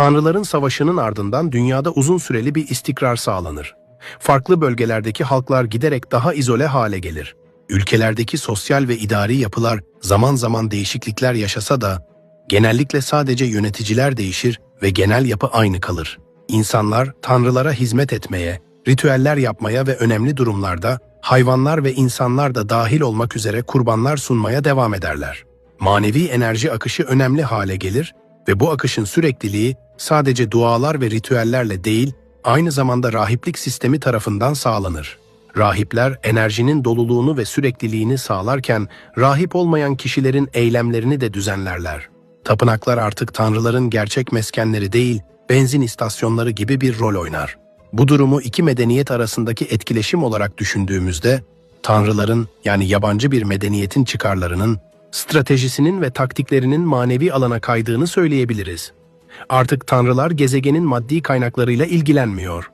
Tanrıların savaşının ardından dünyada uzun süreli bir istikrar sağlanır. Farklı bölgelerdeki halklar giderek daha izole hale gelir. Ülkelerdeki sosyal ve idari yapılar zaman zaman değişiklikler yaşasa da genellikle sadece yöneticiler değişir ve genel yapı aynı kalır. İnsanlar tanrılara hizmet etmeye, ritüeller yapmaya ve önemli durumlarda hayvanlar ve insanlar da dahil olmak üzere kurbanlar sunmaya devam ederler. Manevi enerji akışı önemli hale gelir ve bu akışın sürekliliği sadece dualar ve ritüellerle değil, aynı zamanda rahiplik sistemi tarafından sağlanır. Rahipler enerjinin doluluğunu ve sürekliliğini sağlarken rahip olmayan kişilerin eylemlerini de düzenlerler. Tapınaklar artık tanrıların gerçek meskenleri değil, benzin istasyonları gibi bir rol oynar. Bu durumu iki medeniyet arasındaki etkileşim olarak düşündüğümüzde, tanrıların yani yabancı bir medeniyetin çıkarlarının, stratejisinin ve taktiklerinin manevi alana kaydığını söyleyebiliriz. Artık tanrılar gezegenin maddi kaynaklarıyla ilgilenmiyor.